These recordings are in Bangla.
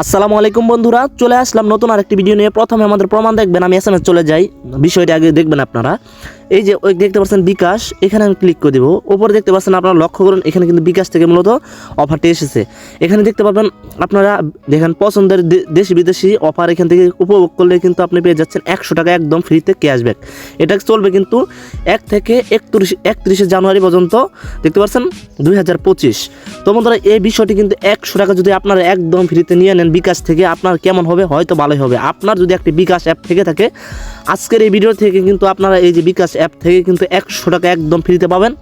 আসসালামু আলাইকুম বন্ধুরা, চলে আসলাম নতুন আরেকটি ভিডিও নিয়ে। প্রথমে আমাদের প্রমাণ দেখবেন, আমি এস চলে যাই। বিষয়টি আগে দেখবেন আপনারা। এই যে ওই দেখতে পাচ্ছেন বিকাশ, এখানে আমি ক্লিক করে দেবো। ওপরে দেখতে পাচ্ছেন আপনারা লক্ষ্য করুন, এখানে কিন্তু বিকাশ থেকে মূলত অফারটি এসেছে। এখানে দেখতে পাবেন, আপনারা দেখেন পছন্দের দেশি বিদেশি অফার এখান থেকে উপভোগ করলে কিন্তু আপনি পেয়ে যাচ্ছেন একশো টাকা একদম ফ্রিতে ক্যাশব্যাক এটা চলবে কিন্তু এক থেকে একত্রিশ একত্রিশে জানুয়ারি পর্যন্ত, দেখতে পাচ্ছেন, দুই হাজার পঁচিশ। তো বন্ধুরা, এই বিষয়টি কিন্তু একশো টাকা যদি আপনারা একদম ফ্রিতে নিয়ে নেন বিকাশ থেকে, আপনার কেমন হবে? হয়তো ভালোই হবে। আপনার যদি একটি বিকাশ অ্যাপ থেকে থাকে, আজকের এই ভিডিও থেকে কিন্তু আপনারা এই যে বিকাশ অ্যাপ থেকে কিন্তু একশো টাকা একদম ফ্রিতে পাবেন।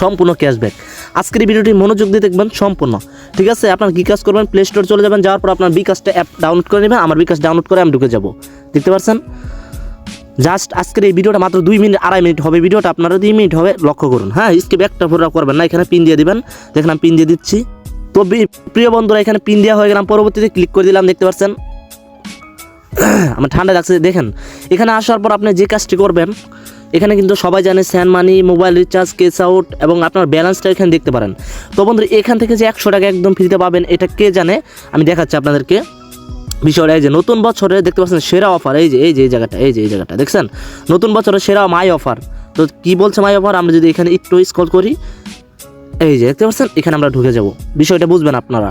সম্পূর্ণ ক্যাশব্যাক আজকের এই ভিডিওটি মনোযোগ দিয়ে দেখবেন সম্পূর্ণ। ঠিক আছে? আপনার কি কাজ করবেন? প্লে স্টোর চলে যাবেন, যাওয়ার পর আপনার বিকাশটা অ্যাপ ডাউনলোড করে নেবেন। আমার বিকাশ ডাউনলোড করে আমি ঢুকে যাব। দেখতে পাচ্ছেন? জাস্ট আজকের এই ভিডিওটা মাত্র দুই মিনিট, আড়াই মিনিট হবে। ভিডিওটা আপনারা দুই মিনিট হবে, লক্ষ্য করুন। হ্যাঁ স্কিপ একটা পুরো করবেন না। এখানে পিন দিয়ে দিবেন। দেখেন আমি পিন দিয়ে দিচ্ছি। তো প্রিয় বন্ধুরা, এখানে পিন দেওয়া হয়ে গেলাম পরবর্তীতে ক্লিক করে দিলাম, দেখতে পাচ্ছেন? আমার ঠান্ডা লাগছে, দেখেন। এখানে আসার পর আপনি যে কাজটি করবেন এখানে কিন্তু সবাই জানে send money mobile recharge cash out এবং আপনার ব্যালেন্সটা এখানে দেখতে পারেন। তো বন্ধুরা, এখান থেকে যে একশো টাকা একদম ফ্রিতে পাবেন, এটা কে জানে? আমি দেখাচ্ছি আপনাদেরকে। বিষয়টা এই যে নতুন বছরে দেখতে পাচ্ছেন সেরা অফার এই যে এই যে, এই জায়গাটা, এই যে, এই জায়গাটা, দেখছেন? নতুন বছরের সেরা মাই অফার তো কি বলছে মাই অফার আমরা যদি এখানে একটু স্কল করি, এই যে, দেখতে পাচ্ছেন? এখানে আমরা ঢুকে যাব। বিষয়টা বুঝবেন আপনারা।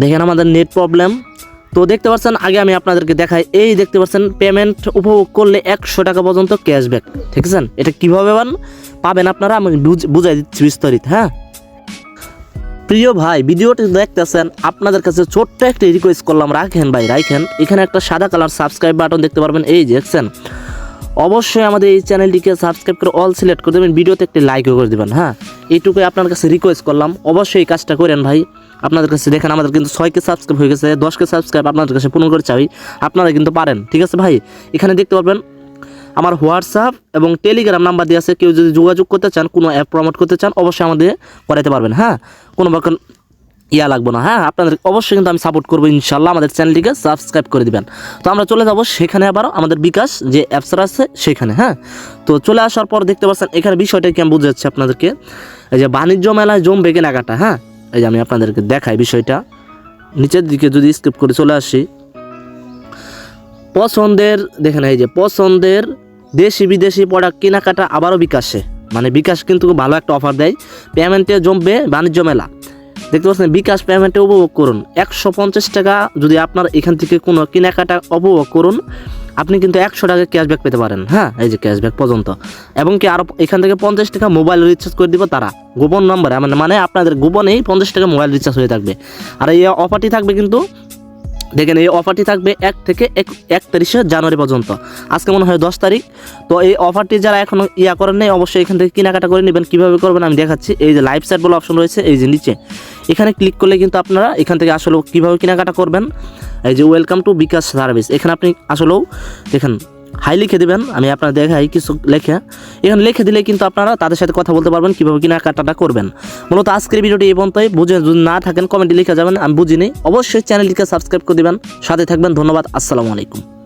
দেখেন আমাদের নেট প্রবলেম তো দেখতে পাচ্ছেন আগে আমি আপনাদেরকে দেখাই, এই দেখতে পাচ্ছেন পেমেন্ট উপভোগ করলে একশো টাকা পর্যন্ত ক্যাশব্যাক ঠিক আছে? এটা কীভাবে পান? পাবেন আপনারা, আমি বুঝ- বুঝাই দিচ্ছি বিস্তারিত হ্যাঁ? প্রিয় ভাই, ভিডিওটি দেখতেছেন, আপনাদের কাছে ছোট্ট একটা রিকোয়েস্ট করলাম, রাখেন ভাই, রাখেন। এখানে একটা সাদা কালার সাবস্ক্রাইব বাটন দেখতে পারবেন, এই দেখছেন? অবশ্যই আমাদের এই চ্যানেলটিকে সাবস্ক্রাইব করে অল সিলেক্ট করে দেবেন, ভিডিওতে একটি লাইকও করে দেবেন হ্যাঁ? এইটুকুই আপনার কাছে রিকোয়েস্ট করলাম, অবশ্যই এই কাজটা করেন ভাই। আপনাদের কাছে দেখেন, আমাদের কিন্তু ছয়কে সাবস্ক্রাইব হয়ে গেছে দশকে সাবস্ক্রাইব আপনাদের কাছে পূরণ করে চাই আপনারা কিন্তু পারেন, ঠিক আছে ভাই? এখানে দেখতে পারবেন, আমার হোয়াটসঅ্যাপ এবং টেলিগ্রাম নাম্বার দিয়ে আছে, কেউ যদি যোগাযোগ করতে চান, কোনো অ্যাপ প্রমোট করতে চান, অবশ্যই আমাদের করাতে পারবেন হ্যাঁ? কোনো ইয়া লাগবো না হ্যাঁ? আপনাদের অবশ্যই কিন্তু আমি সাপোর্ট করব ইনশাল্লাহ আমাদের চ্যানেলটিকে সাবস্ক্রাইব করে দিবেন। তো আমরা চলে যাব সেখানে আবার আমাদের বিকাশ যে অ্যাপসটা আছে সেখানে হ্যাঁ? তো চলে আসার পর দেখতে পাচ্ছেন, এখানে বিষয়টা কি আমি বুঝাচ্ছি আপনাদেরকে? এই যে বাণিজ্য মেলায় জমবে কেনাকাটা হ্যাঁ? এই যে আমি আপনাদেরকে দেখাই বিষয়টা। নিচের দিকে যদি স্কিপ করে চলে আসি। পছন্দের, দেখেন এই যে পছন্দের দেশি বিদেশি প্রোডাক্ট কেনাকাটা আবারও বিকাশে। মানে বিকাশ কিন্তু ভালো একটা অফার দেয়। পেমেন্টে জমবে বাণিজ্য মেলা। দেখতে পাচ্ছেন, বিকাশ পেমেন্টে উপভোগ করুন। একশো পঞ্চাশ টাকা যদি আপনার এখান থেকে কোনো কেনাকাটা উপভোগ করুন, আপনি কিন্তু একশো টাকা ক্যাশব্যাক পেতে পারেন। হ্যাঁ এই যে ক্যাশব্যাক পর্যন্ত। এবং কি আরও এখান থেকে পঞ্চাশ টাকা মোবাইল রিচার্জ করে দিব তারা। গোপন নম্বরে মানে মানে আপনাদের গোপনেই পঞ্চাশ টাকা মোবাইল রিচার্জ হয়ে থাকবে। আর এই অফারটি থাকবে কিন্তু দেখেন, এই অফারটি থাকবে এক থেকে এক, একত্রিশে জানুয়ারি পর্যন্ত। আজকে মনে হয় দশ তারিখ। তো এই অফারটি যারা এখনও ইয়া করেন নাই, অবশ্যই এখান থেকে কেনাকাটা করে নেবেন। কীভাবে করবেন আমি দেখাচ্ছি। এই যে লাইভ সাইট বলে অপশন রয়েছে, এই যে নিচে। এখানে ক্লিক করলে কিন্তু আপনারা এখান থেকে আসলে কীভাবে কেনাকাটা করবেন? এই যে ওয়েলকাম টু বিকাশ সার্ভিস এখানে আপনি আসলেও দেখেন হাই লিখে দেবেন, আমি আপনার দেখাই কিছু লেখে। এখানে লিখে দিলে কিন্তু আপনারা তাদের সাথে কথা বলতে পারবেন, কীভাবে কেনাকাটাটা করবেন। মূলত আজকের ভিডিওটি এই পর্যন্তই। বুঝে যদি না থাকেন কমেন্টে লিখে যাবেন, আমি বুঝিনি। অবশ্যই চ্যানেলটিকে সাবস্ক্রাইব করে দেবেন। সাথে থাকবেন, ধন্যবাদ, আসসালামু আলাইকুম।